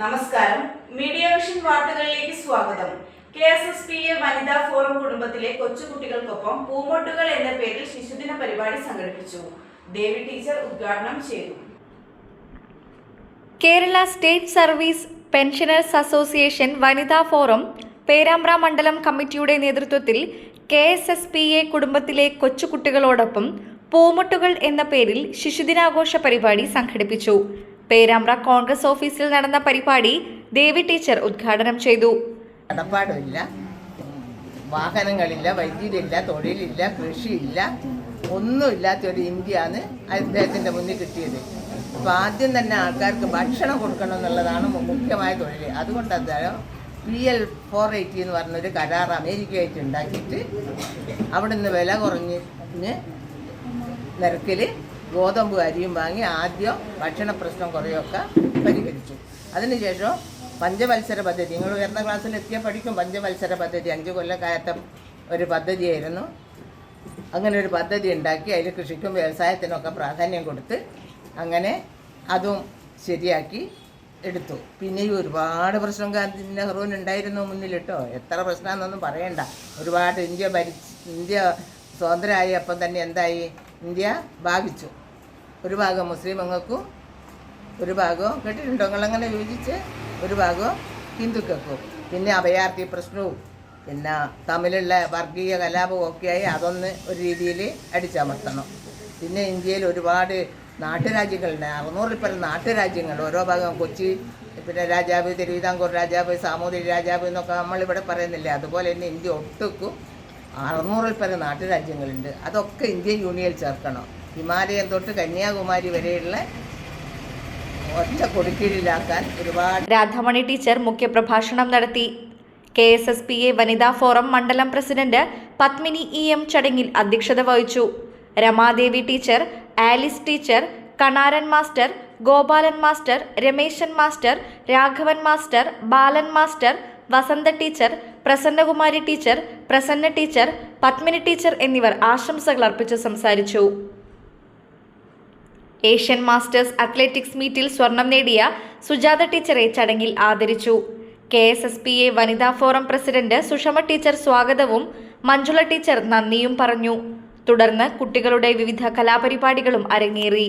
നമസ്കാരം. Media vision വാർത്തകളിലേക്ക് സ്വാഗതം. K S S P A വനിതാ ഫോറം കുടുംബത്തിലെ കൊച്ചുകുട്ടികൾക്കൊപ്പം പൂമൊട്ടുകൾ എന്ന പേരിൽ ശിശുദിന പരിപാടി സംഘടിപ്പിച്ചു. ദേവി ടീച്ചർ ഉദ്ഘാടനം ചെയ്തു. Kerala state service pensioners association വനിതാ ഫോറം പേരാമ്പ്ര മണ്ഡലം കമ്മിറ്റിയുടെ നേതൃത്വത്തിൽ K S S P A കുടുംബത്തിലെ കൊച്ചുകുട്ടികളോടൊപ്പം പൂമുട്ടുകൾ എന്ന പേരിൽ ശിശുദിനാഘോഷ പരിപാടി സംഘടിപ്പിച്ചു. പേരാമ്പ്ര കോൺഗ്രസ് ഓഫീസിൽ നടന്ന പരിപാടി ദേവി ടീച്ചർ ഉദ്ഘാടനം ചെയ്തു. കടപ്പാടില്ല വാഹനങ്ങളില്ല വൈദ്യുതിയില്ല തൊഴിലില്ല കൃഷിയില്ല ഒന്നുമില്ലാത്ത ഒരു ഇന്ത്യയാണ് അദ്ദേഹത്തിന്റെ മുന്നിൽ കിട്ടിയത്. അപ്പോൾ ആദ്യം തന്നെ ആൾക്കാർക്ക് ഭക്ഷണം കൊടുക്കണം എന്നുള്ളതാണ് മുഖ്യമായ തൊഴിൽ അതുകൊണ്ട് അദ്ദേഹം പി എൽ ഫോർ എയ്റ്റി എന്ന് പറഞ്ഞൊരു കരാർ അമേരിക്കയായിട്ട് ഉണ്ടാക്കിയിട്ട് അവിടെ നിന്ന് വില കുറഞ്ഞ് നിരക്കിൽ ഗോതമ്പ് അരിയും വാങ്ങി ആദ്യം ഭക്ഷണ പ്രശ്നം കുറേയൊക്കെ പരിഹരിച്ചു. അതിനുശേഷം പഞ്ചവത്സര പദ്ധതി. നിങ്ങൾ ഉയർന്ന ക്ലാസ്സിൽ എത്തിയ പഠിക്കും. പഞ്ചവത്സര പദ്ധതി. അഞ്ച് കൊല്ലക്കാലത്തെ ഒരു പദ്ധതിയായിരുന്നു. അങ്ങനെ ഒരു പദ്ധതി ഉണ്ടാക്കി അതിൽ കൃഷിക്കും വ്യവസായത്തിനൊക്കെ പ്രാധാന്യം കൊടുത്ത് അങ്ങനെ അതും ശരിയാക്കി എടുത്തു. പിന്നെയും ഒരുപാട് പ്രശ്നം ഗാന്ധി നെഹ്റുവിന് ഉണ്ടായിരുന്നു മുന്നിലിട്ടോ. എത്ര പ്രശ്നമാണെന്നൊന്നും പറയണ്ട. ഒരുപാട് ഇന്ത്യ ഭരി ഇന്ത്യ സ്വതന്ത്രമായി അപ്പം തന്നെ എന്തായി? ഇന്ത്യ ഭാഗിച്ചു ഒരു ഭാഗം മുസ്ലിം മുസ്ലിമുകൾക്കും ഒരു ഭാഗവും കേട്ടിട്ടുണ്ടോ? നിങ്ങളങ്ങനെ യോജിച്ച് ഒരു ഭാഗം ഹിന്ദുക്കൾക്കും. പിന്നെ അഭയാർത്ഥി പ്രശ്നവും പിന്നെ തമ്മിലുള്ള വർഗീയ കലാപവും ഒക്കെയായി അതൊന്ന് ഒരു രീതിയിൽ അടിച്ചമർത്തണം. പിന്നെ ഇന്ത്യയിൽ ഒരുപാട് നാട്ടുരാജ്യങ്ങളുണ്ട്. അറുന്നൂറിൽ പരം നാട്ടുരാജ്യങ്ങൾ ഓരോ ഭാഗം കൊച്ചി പിന്നെ രാജാവ് തിരുവിതാംകൂർ രാജാവ് സാമൂതിരി രാജാവ് എന്നൊക്കെ നമ്മളിവിടെ പറയുന്നില്ലേ? അതുപോലെ തന്നെ ഇന്ത്യ ഒട്ടുക്കും. അറുന്നൂറിൽ പരം നാട്ടുരാജ്യങ്ങളുണ്ട്. അതൊക്കെ ഇന്ത്യൻ യൂണിയനിൽ ചേർക്കണം. ഹിമാലയം തൊട്ട് കന്യാകുമാരി വരെയുള്ള ഒറ്റ കൊടുക്കീഴിലാക്കാൻ ഒരുപാട് രാധാമണി ടീച്ചർ മുഖ്യപ്രഭാഷണം നടത്തി. K S S P A വനിതാ ഫോറം മണ്ഡലം പ്രസിഡന്റ് പത്മിനി ഇ എം ചടങ്ങിൽ അധ്യക്ഷത വഹിച്ചു. Ramadevi teacher Alice teacher Kanaran master Gopalan master Rameshan master Raghavan master Balan master Vasantha teacher Prasannakumari teacher Prasanna teacher Padmini teacher എന്നിവർ ആശംസകൾ അർപ്പിച്ച് സംസാരിച്ചു. Asian masters athletics മീറ്റിൽ സ്വർണം നേടിയ സുജാത ടീച്ചറെ ചടങ്ങിൽ ആദരിച്ചു. K S S P A വനിതാ ഫോറം പ്രസിഡന്റ് സുഷമ ടീച്ചർ സ്വാഗതവും മഞ്ജുള ടീച്ചർ നന്ദിയും പറഞ്ഞു. തുടർന്ന് കുട്ടികളുടെ വിവിധ കലാപരിപാടികളും അരങ്ങേറി.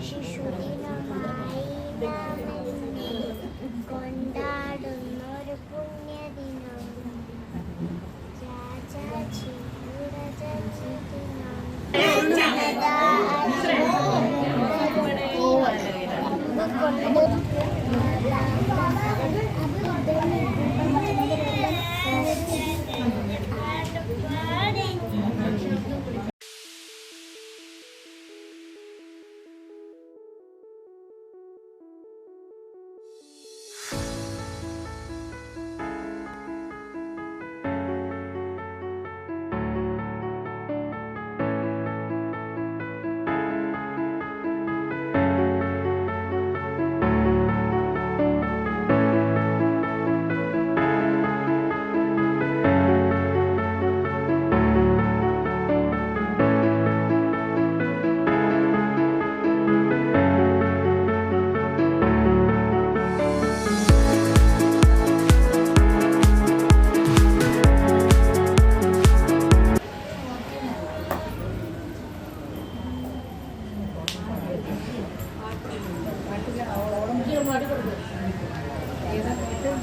ശിശുദിനമായി നമ്മൾ കൊണ്ടാടുന്ന ഒരു പുണ്യദിനം രാജാജി രാജാജി ദിനം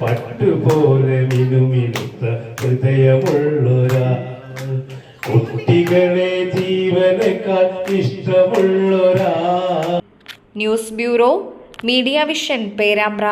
പട്ടുപോലെ മിനുമിനുത്ത ഹൃദയമുള്ളൊരാ കുട്ടികളെ ജീവനേക്കാൾ ഇഷ്ടമുള്ളൊരാ news bureau media vision Perambra.